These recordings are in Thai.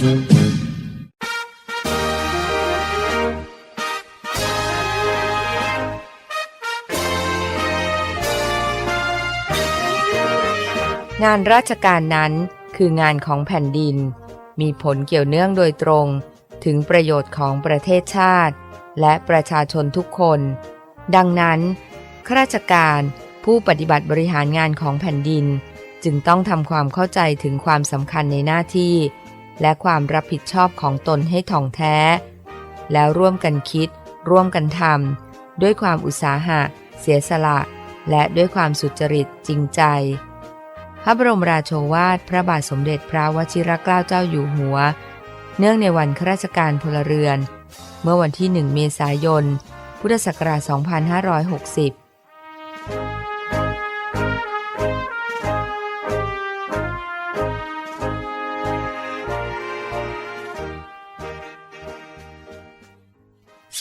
งานราชการนั้นคืองานของแผ่นดิน มีผลเกี่ยวเนื่องโดยตรง ถึงประโยชน์ของประเทศชาติ และประชาชนทุกคน ดังนั้นข้าราชการผู้ปฏิบัติบริหารงานของแผ่นดิน จึงต้องทำความเข้าใจถึงความสำคัญในหน้าที่ และความรับผิดชอบของตนให้ถ่องแท้ แล้วร่วมกันคิด ร่วมกันทำด้วยความอุตสาหะ เสียสละ และด้วยความสุจริตจริงใจ พระบรมราโชวาทพระบาทสมเด็จพระวชิรเกล้าเจ้าอยู่หัว เนื่องในวันข้าราชการพลเรือน เมื่อวันที่ 1 เมษายน พุทธศักราช 2560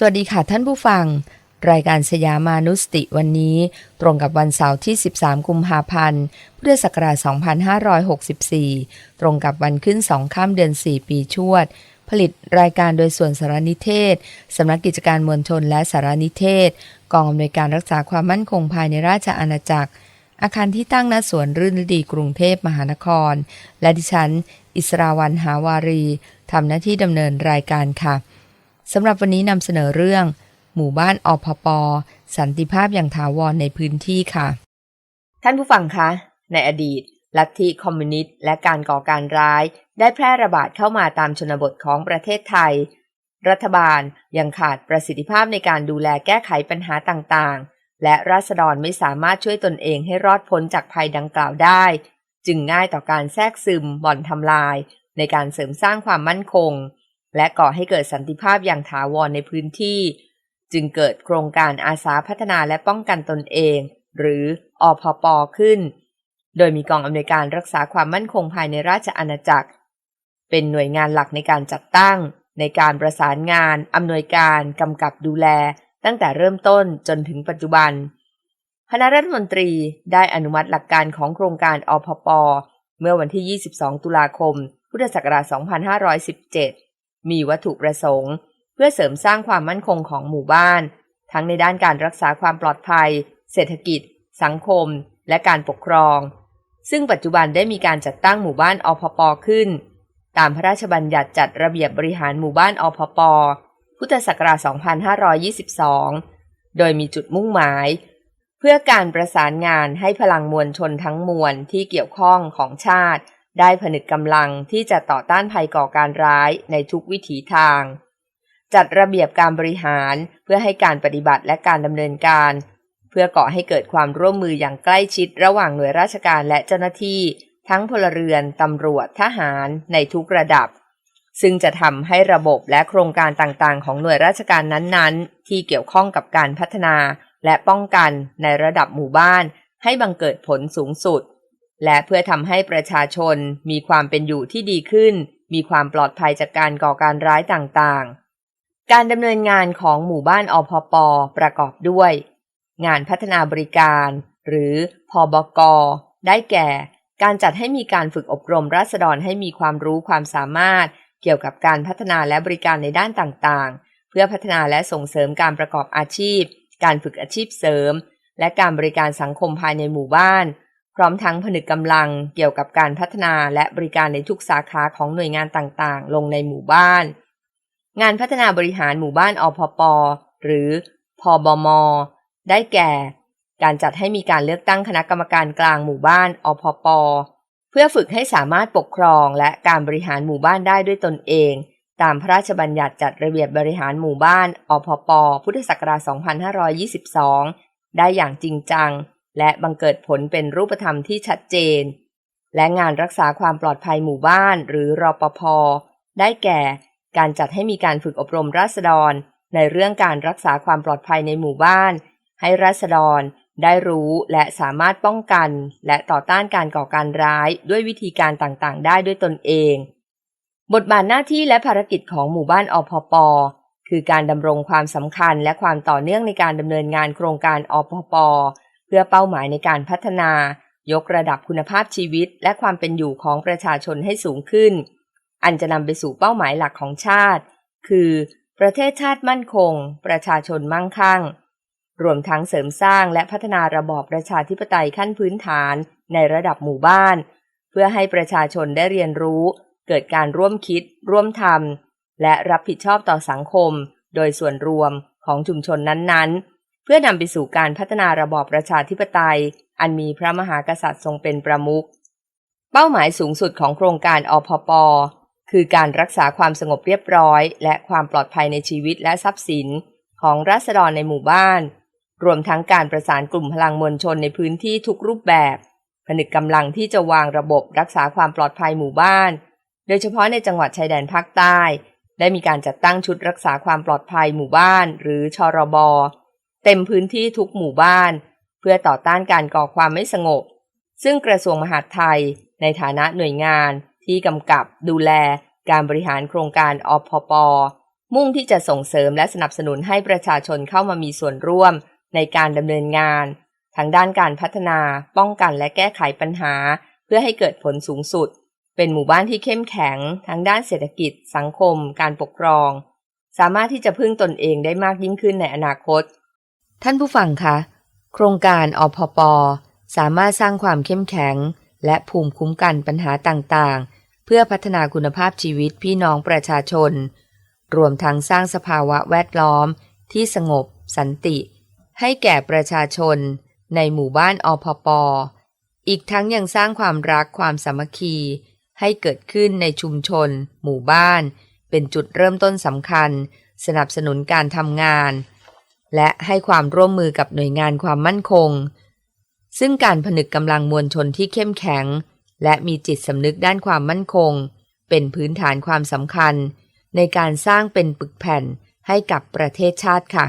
สวัสดีค่ะท่านผู้ฟัง รายการสยามานุสติวันนี้ ตรงกับวันเสาร์ที่ 13 กุมภาพันธ์ พุทธศักราช 2564 ตรงกับวันขึ้น 2 ข้ามเดือน 4 ปีชวด ผลิตรายการโดยส่วนสารนิเทศ สำนักกิจการมวลชนและสารนิเทศ กองอำนวยการรักษาความมั่นคงภายในราชอาณาจักร อาคารที่ตั้งณสวนรื่นฤดีกรุงเทพมหานคร และดิฉัน อิสราวันหาวารีทำหน้าที่ดำเนินรายการค่ะ สำหรับวันนี้นำเสนอเรื่อง หมู่บ้านอพปสันติภาพอย่างถาวรในพื้นที่ค่ะ ท่านผู้ฟังคะ ในอดีต ลัทธิคอมมิวนิสต์และการก่อการร้าย ได้แพร่ระบาดเข้ามาตามชนบทของประเทศไทย รัฐบาลยังขาดประสิทธิภาพในการดูแลแก้ไขปัญหาต่างๆ และราษฎรไม่สามารถช่วยตนเองให้รอดพ้นจากภัยดังกล่าวได้ จึงง่ายต่อการแทรกซึมบ่อนทำลาย ในการเสริมสร้างความมั่นคง และก่อให้เกิดสันติภาพอย่างถาวรในพื้นที่ จึงเกิดโครงการอาสาพัฒนาและป้องกันตนเอง หรืออพปขึ้น โดยมีกองอำนวยการรักษาความมั่นคงภายในราชอาณาจักร เป็นหน่วยงานหลักในการจัดตั้ง ในการประสานงานอำนวยการกำกับดูแล ตั้งแต่เริ่มต้นจนถึงปัจจุบัน คณะรัฐมนตรีได้อนุมัติหลักการของโครงการอพปเมื่อวันที่ 22 ตุลาคม พุทธศักราช 2517 มีวัตถุประสงค์ เพื่อเสริมสร้างความมั่นคงของหมู่บ้าน ทั้งในด้านการรักษาความปลอดภัย เศรษฐกิจ สังคม และการปกครอง ซึ่งปัจจุบันได้มีการจัดตั้งหมู่บ้านอพปขึ้น ตามพระราชบัญญัติจัดระเบียบบริหารหมู่บ้านอพปพุทธศักราช 2522 โดยมีจุดมุ่งหมาย เพื่อการประสานงานให้พลังมวลชนทั้งมวลที่เกี่ยวข้องของชาติ ได้ผนึกกำลังที่จะต่อต้านภัยก่อการร้ายในทุกวิถีทาง จัดระเบียบการบริหารเพื่อให้การปฏิบัติและการดำเนินการ เพื่อก่อให้เกิดความร่วมมืออย่างใกล้ชิดระหว่างหน่วยราชการและเจ้าหน้าที่ ทั้งพลเรือนตำรวจทหารในทุกระดับ ซึ่งจะทำให้ระบบและโครงการต่างๆ ของหน่วยราชการนั้นๆ ที่เกี่ยวข้องกับการพัฒนาและป้องกันในระดับหมู่บ้านให้บังเกิดผลสูงสุด และเพื่อทำให้ประชาชนมีความเป็นอยู่ที่ดีขึ้น มีความปลอดภัยจากการก่อการร้ายต่างๆ การดำเนินงานของหมู่บ้านอพปประกอบด้วย งานพัฒนาบริการ หรือพอบก ได้แก่ การจัดให้มีการฝึกอบรมราษฎรให้มีความรู้ความสามารถ เกี่ยวกับการพัฒนาและบริการในด้านต่างๆ เพื่อพัฒนาและส่งเสริมการประกอบอาชีพ การฝึกอาชีพเสริม และการบริการสังคมภายในหมู่บ้าน ร้อมทั้งผนึกกำลังเกี่ยวกับการพัฒนาและบริการในทุกสาขาของหน่วยงานต่างๆ ลงในหมู่บ้าน งานพัฒนาบริหารหมู่บ้านอพปหรือพอบม ได้แก่ การจัดให้มีการเลือกตั้งคณะกรรมการกลางหมู่บ้านอพปเพื่อฝึกให้สามารถปกครองและการบริหารหมู่บ้านได้ด้วยตนเอง ตามพระราชบัญญัติจัดระเบียบบริหารหมู่บ้านอพปพุทธศักราช 2522 ได้อย่างจริงจัง และบังเกิดผลเป็นรูปธรรมที่ชัดเจน และงานรักษาความปลอดภัยหมู่บ้านหรือรอปภได้แก่ การจัดให้มีการฝึกอบรมราษฎร ในเรื่องการรักษาความปลอดภัยในหมู่บ้าน ให้ราษฎรได้รู้และสามารถป้องกัน และต่อต้านการก่อการร้ายด้วยวิธีการต่างๆ ได้ด้วยตนเอง บทบาทหน้าที่และภารกิจของหมู่บ้านอพปคือการดำรงความสำคัญและความต่อเนื่องในการดำเนินงานโครงการอพป เพื่อเป้าหมายในการพัฒนา ยกระดับคุณภาพชีวิต และความเป็นอยู่ของประชาชนให้สูงขึ้น อันจะนำไปสู่เป้าหมายหลักของชาติ คือ ประเทศชาติมั่นคง ประชาชนมั่งคั่ง รวมทั้งเสริมสร้างและพัฒนาระบอบประชาธิปไตยขั้นพื้นฐานในระดับหมู่บ้าน เพื่อให้ประชาชนได้เรียนรู้ เกิดการร่วมคิด ร่วมทำและรับผิดชอบต่อสังคม โดยส่วนรวมของชุมชนนั้นๆ พื่อนำไปสู่การพัฒนาระบอบประชาธิปไตย อันมีพระมหากษัตริย์ทรงเป็นประมุข เป้าหมายสูงสุดของโครงการอพป คือการรักษาความสงบเรียบร้อย และความปลอดภัยในชีวิตและทรัพย์สิน ของรัษฎรในหมู่บ้าน รวมทั้งการประสานกลุ่มพลังมวลชนในพื้นที่ทุกรูปแบบ ผนึกกำลังที่จะวางระบบรักษาความปลอดภัยหมู่บ้าน โดยเฉพาะในจังหวัดชายแดนภาคใต้ ได้มีการจัดตั้งชุดรักษาความปลอดภัยหมู่บ้าน หรือชรบ เต็มพื้นที่ทุกหมู่บ้าน เพื่อต่อต้านการก่อความไม่สงบ ซึ่งกระทรวงมหาดไทย ในฐานะหน่วยงานที่กำกับดูแลการบริหารโครงการอพปมุ่งที่จะส่งเสริมและสนับสนุนให้ประชาชนเข้ามามีส่วนร่วมในการดำเนินงานทั้งด้านการพัฒนา ป้องกันและแก้ไขปัญหา เพื่อให้เกิดผลสูงสุด เป็นหมู่บ้านที่เข้มแข็ง ทั้งด้านเศรษฐกิจ สังคม การปกครอง สามารถที่จะพึ่งตนเองได้มากยิ่งขึ้นในอนาคต ท่านผู้ฟังคะ โครงการอพป สามารถสร้างความเข้มแข็ง และภูมิคุ้มกันปัญหาต่างๆ เพื่อพัฒนาคุณภาพชีวิตพี่น้องประชาชน รวมทั้งสร้างสภาวะแวดล้อม ที่สงบ สันติ ให้แก่ประชาชน ในหมู่บ้านอพป อีกทั้งยังสร้างความรักความสามัคคี ให้เกิดขึ้นในชุมชน หมู่บ้าน เป็นจุดเริ่มต้นสำคัญ สนับสนุนการทำงาน และให้ความร่วมมือกับหน่วยงานความมั่นคง ซึ่งการผนึกกำลังมวลชนที่เข้มแข็ง และมีจิตสำนึกด้านความมั่นคง เป็นพื้นฐานความสำคัญ ในการสร้างเป็นปึกแผ่นให้กับประเทศชาติค่ะ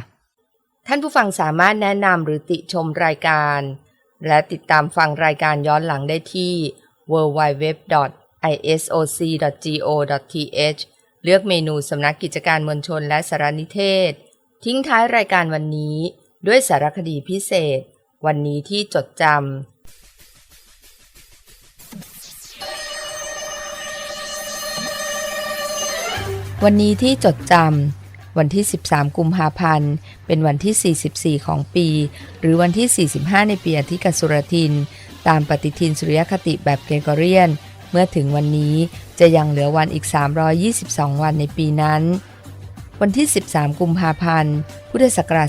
ท่านผู้ฟังสามารถแนะนำหรือติชมรายการ และติดตามฟังรายการย้อนหลังได้ที่ www.isoc.go.th เลือกเมนูสำนักกิจการมวลชนและสารนิเทศ ทิ้งท้ายรายการวันนี้ด้วยสารคดีพิเศษ วันนี้ที่จดจำวันนี้ที่จดจำวันที่ 13 กุมภาพันธ์ เป็นวันที่ 44 ของปี หรือวันที่ 45 ในปีอธิกสุรทิน ตามปฏิทินสุริยคติแบบเกรกอเรียน เมื่อถึงวันนี้จะยังเหลือวันอีก 322 วันในปีนั้น วันที่ 13 กุมภาพันธ์ พุทธศักราช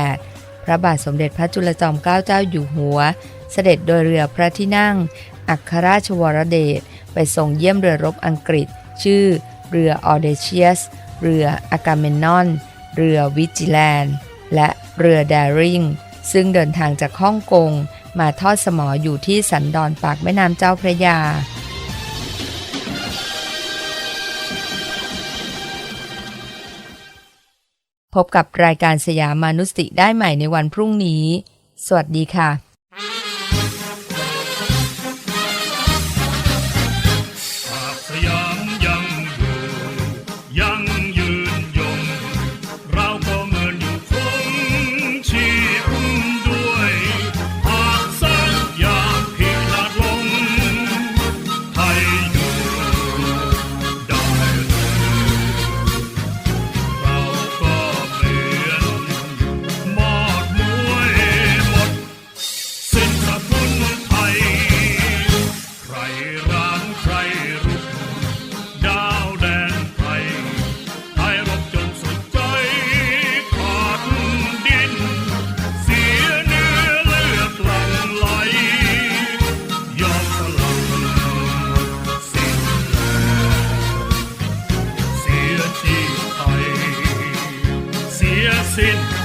2428 พระบาทสมเด็จพระจุลจอมเกล้าเจ้าอยู่หัว เสด็จโดยเรือพระที่นั่ง อัครราชวรเดช ไปส่งเยี่ยมเรือรบอังกฤษ ชื่อ เรือออเดเชียส เรืออากาเมนอน เรือวิจิแลนด์ และเรือแดริง ซึ่งเดินทางจากฮ่องกง มาทอดสมออยู่ที่สันดอนปากแม่น้ำเจ้าพระยา พบกับรายการสยามมานุสติได้ใหม่ในวันพรุ่งนี้ สวัสดีค่ะ in.